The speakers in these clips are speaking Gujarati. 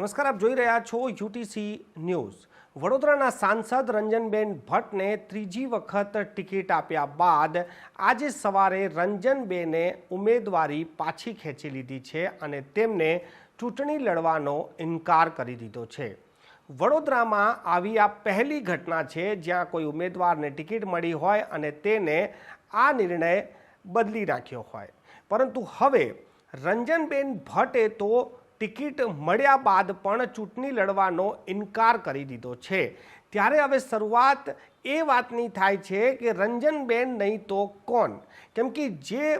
નમસ્કાર, આપ જોઈ રહ્યા છો યુટીસી ન્યૂઝ. વડોદરાના સાંસદ રંજનબેન ભટ્ટને ત્રીજી વખત ટિકિટ આપ્યા બાદ આજે સવારે રંજનબેને ઉમેદવારી પાછી ખેંચી લીધી છે અને તેમને ચૂંટણી લડવાનો ઇનકાર કરી દીધો છે. વડોદરામાં આવી આ પહેલી ઘટના છે, જ્યાં કોઈ ઉમેદવારને ટિકિટ મળી હોય અને તેને આ નિર્ણય બદલી નાખ્યો હોય. પરંતુ હવે રંજનબેન ભટ્ટે તો ટિકિટ મળ્યા બાદ પણ ચૂંટણી લડવાનો ઇનકાર કરી દીધો છે. ત્યારે હવે શરૂઆત એ વાતની થાય છે કે રંજનબેન નહીં તો કોણ? કેમ કે જે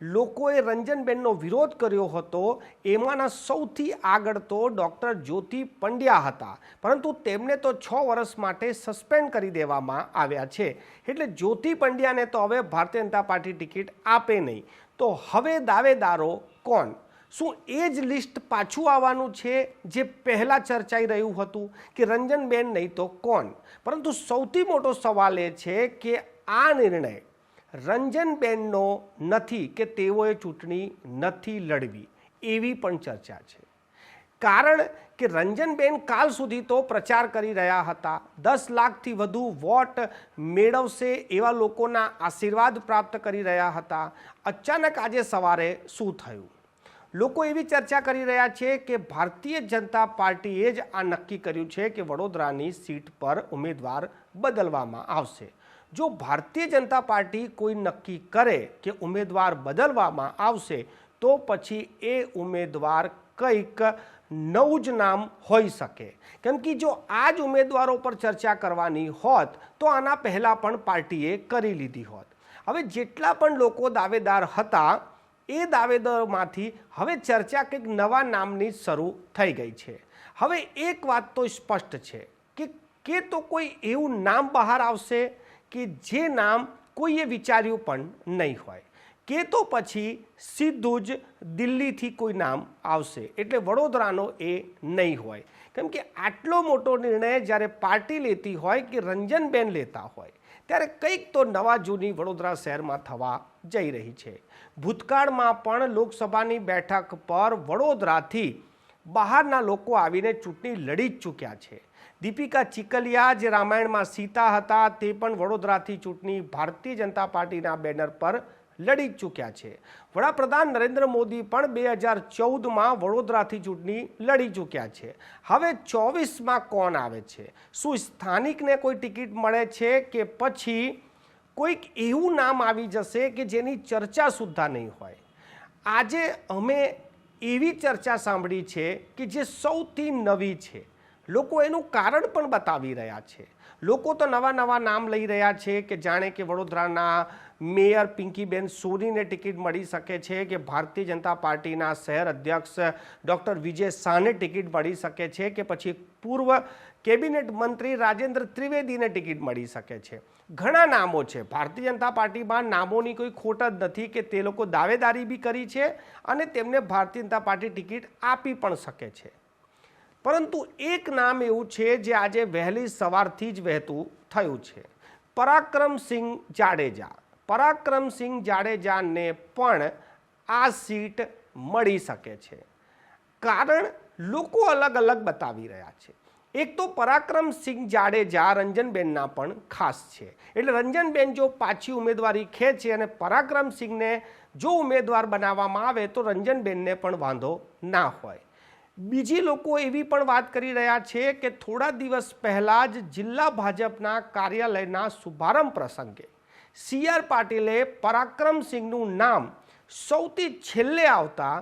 લોકોએ રંજનબેનનો વિરોધ કર્યો હતો, એમાંના સૌથી આગળ તો ડૉક્ટર જ્યોતિ પંડ્યા હતા. પરંતુ તેમને તો છ વર્ષ માટે સસ્પેન્ડ કરી દેવામાં આવ્યા છે. એટલે જ્યોતિ પંડ્યાને તો હવે ભારતીય જનતા પાર્ટી ટિકિટ આપે નહીં. તો હવે દાવેદારો કોણ? શું એ જ લિસ્ટ પાછું આવવાનું છે જે પહેલાં ચર્ચાઈ રહ્યું હતું કે રંજનબેન નહીં તો કોણ? પરંતુ સૌથી મોટો સવાલ એ છે કે આ નિર્ણય રંજનબેનનો નથી કે તેઓએ ચૂંટણી નથી લડવી, એવી પણ ચર્ચા છે. કારણ કે રંજનબેન કાલ સુધી તો પ્રચાર કરી રહ્યા હતા. દસ લાખથી વધુ વોટ મેળવશે એવા લોકોના આશીર્વાદ પ્રાપ્ત કરી રહ્યા હતા. અચાનક આજે સવારે શું થયું? લોકો એવી ચર્ચા કરી રહ્યા છે કે ભારતીય જનતા પાર્ટીએ જ આ નક્કી કર્યું છે કે વડોદરાની સીટ પર ઉમેદવાર બદલવામાં આવશે. જો ભારતીય જનતા પાર્ટી કોઈ નક્કી કરે કે ઉમેદવાર બદલવામાં આવશે, તો પછી એ ઉમેદવાર કંઈક નવું જ નામ હોઈ શકે. કેમ કે જો આ જ ઉમેદવારો પર ચર્ચા કરવાની હોત, તો આના પહેલાં પણ પાર્ટીએ કરી લીધી હોત. હવે જેટલા પણ લોકો દાવેદાર હતા એ દાવેદારોમાંથી હવે ચર્ચા કંઈક નવા નામની શરૂ થઈ ગઈ છે. હવે એક વાત તો સ્પષ્ટ છે કે કે તો કોઈ એવું નામ બહાર આવશે કે જે નામ કોઈએ વિચાર્યું પણ નહીં હોય. કે તો પછી સીધું જ દિલ્હીથી કોઈ નામ આવશે. એટલે વડોદરાનો એ નહીં હોય. કેમ કે આટલો મોટો નિર્ણય જ્યારે પાર્ટી લેતી હોય કે રંજનબેન લેતા હોય, ત્યારે કંઈક તો નવા જૂની વડોદરા શહેરમાં થવા જઈ રહી છે. ભૂતકાળમાં પણ લોકસભાની બેઠક પર વડોદરાથી બહારના લોકો આવીને ચૂંટણી લડી જ ચૂક્યા છે. દીપિકા ચિકલિયા જે રામાયણમાં સીતા હતા તે પણ વડોદરાથી ચૂંટણી ભારતીય જનતા પાર્ટીના બેનર પર લડી ચૂક્યા છે. વડાપ્રધાન નરેન્દ્ર મોદી પણ બે હજાર ચૌદમાં વડોદરાથી ચૂંટણી લડી ચૂક્યા છે. હવે ચોવીસમાં કોણ આવે છે? શું સ્થાનિકને કોઈ ટિકિટ મળે છે કે પછી કોઈક એવું નામ આવી જશે કે જેની ચર્ચા સુદ્ધા નહીં હોય? આજે અમે એવી ચર્ચા સાંભળી છે કે જે સૌથી નવી છે. લોકો એનું કારણ પણ બતાવી રહ્યા છે. લોકો તો નવા નવા નામ લઈ રહ્યા છે કે જાણે કે વડોદરાના મેયર પિંકીબેન સોનીને ટિકિટ મળી શકે છે કે ભારતીય જનતા પાર્ટીના શહેર અધ્યક્ષ ડૉક્ટર વિજય શાહને ટિકિટ મળી શકે છે કે પછી પૂર્વ કેબિનેટ મંત્રી રાજેન્દ્ર ત્રિવેદીને ટિકિટ મળી શકે છે. ઘણા નામો છે. ભારતીય જનતા પાર્ટીમાં નામોની કોઈ ખોટ જ નથી કે તે લોકો દાવેદારી બી કરી છે અને તેમને ભારતીય જનતા પાર્ટી ટિકિટ આપી પણ શકે છે. પરંતુ એક નામ એવું છે જે આજે વહેલી સવારથી જ વહેતું થયું છે. પરાક્રમસિંહ જાડેજા. પરાક્રમસિંહ જાડેજાને પણ આ સીટ મળી શકે છે. કારણ લોકો અલગ અલગ બતાવી રહ્યા છે. એક તો પરાક્રમસિંહ જાડેજા રંજનબેનના પણ ખાસ છે. એટલે રંજનબેન જો પાછી ઉમેદવારી ખેંચે અને પરાક્રમસિંહને જો ઉમેદવાર બનાવવામાં આવે તો રંજનબેનને પણ વાંધો ના હોય. બીજી લોકો એવી પણ વાત કરી રહ્યા છે કે થોડા દિવસ પહેલાં જ જિલ્લા ભાજપના કાર્યાલયના શુભારંભ પ્રસંગે સી આર પાટીલે પરાક્રમસિંહનું નામ સૌથી છેલ્લે આવતા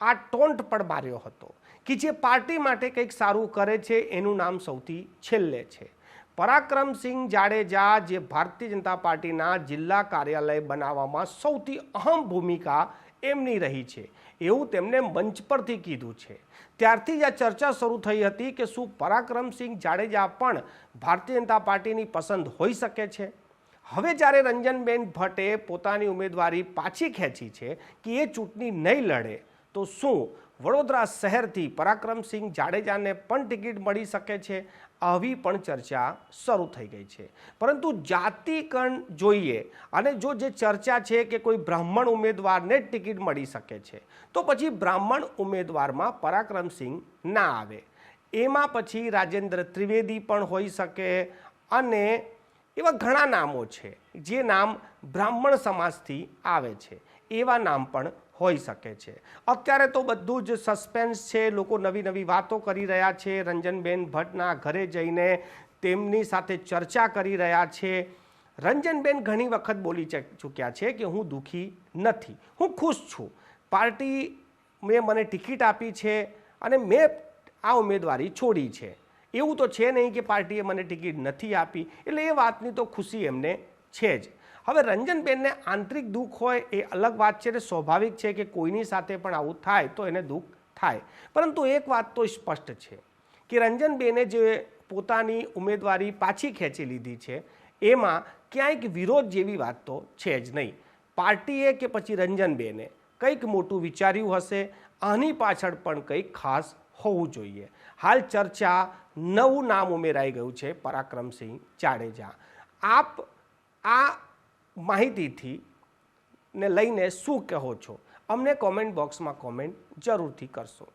આ ટોન્ટ પણ માર્યો હતો કે જે પાર્ટી માટે કંઈક સારું કરે છે, એનું નામ સૌથી છેલ્લે છે. પરાક્રમસિંહ જાડેજા જે ભારતીય જનતા પાર્ટીના જિલ્લા કાર્યાલય બનાવવામાં સૌથી અહમ ભૂમિકા એમની રહી છે. એવું તેમણે મંચ પરથી કીધું છે. ત્યારથી જ આ ચર્ચા શરૂ થઈ હતી કે શું પરાક્રમસિંહ જાડેજા પણ ભારતીય જનતા પાર્ટીની પસંદ હોઈ શકે છે? હવે જ્યારે રંજનબેન ભટ્ટે પોતાની ઉમેદવારી પાછી ખેંચી છે કે એ ચૂંટણી નહીં લડે, તો શું વડોદરા શહેરથી પરાક્રમસિંહ જાડેજાને પણ ટિકિટ મળી શકે છે? આવી પણ ચર્ચા શરૂ થઈ ગઈ છે. પરંતુ જાતિકણ જોઈએ અને જો જે ચર્ચા છે કે કોઈ બ્રાહ્મણ ઉમેદવારને ટિકિટ મળી શકે છે, તો પછી બ્રાહ્મણ ઉમેદવારમાં પરાક્રમસિંહ ના આવે. એમાં પછી રાજેન્દ્ર ત્રિવેદી પણ હોઈ શકે અને એવા ઘણા નામો છે, જે નામ બ્રાહ્મણ સમાજથી આવે છે. એવા નામ પણ હોઈ શકે છે. અત્યારે તો બધું જ સસ્પેન્સ છે, લોકો નવી નવી વાતો કરી રહ્યા છે. રંજનબેન ભટ્ટના ઘરે જઈને તેમની સાથે ચર્ચા કરી રહ્યા છે. રંજનબેન ઘણી વખત બોલી ચૂક્યા છે કે હું દુઃખી નથી, હું ખુશ છું. પાર્ટી મેં મને ટિકિટ આપી છે અને મેં આ ઉમેદવારી છોડી છે. એવું તો છે નહીં કે પાર્ટીએ મને ટિકિટ નથી આપી. એટલે એ વાતની તો ખુશી એમને છે જ. હવે રંજનબેનને આંતરિક દુઃખ હોય એ અલગ વાત છે એટલે સ્વાભાવિક છે કે કોઈની સાથે પણ આવું થાય તો એને દુઃખ થાય. પરંતુ એક વાત તો સ્પષ્ટ છે કે રંજનબેને જે પોતાની ઉમેદવારી પાછી ખેંચી લીધી છે, એમાં ક્યાંયક વિરોધ જેવી વાત તો છે જ નહીં. પાર્ટીએ કે પછી રંજનબેને કંઈક મોટું વિચાર્યું હશે, આની પાછળ પણ કંઈક ખાસ હોવું જોઈએ. હાલ ચર્ચા નવું નામ ઉમેરાઈ ગયું છે પરાક્રમસિંહ જાડેજા. આપ આ માહિતીથી ને લઈને શું કહો છો? અમને કોમેન્ટ બોક્સમાં કોમેન્ટ જરૂરથી કરશો.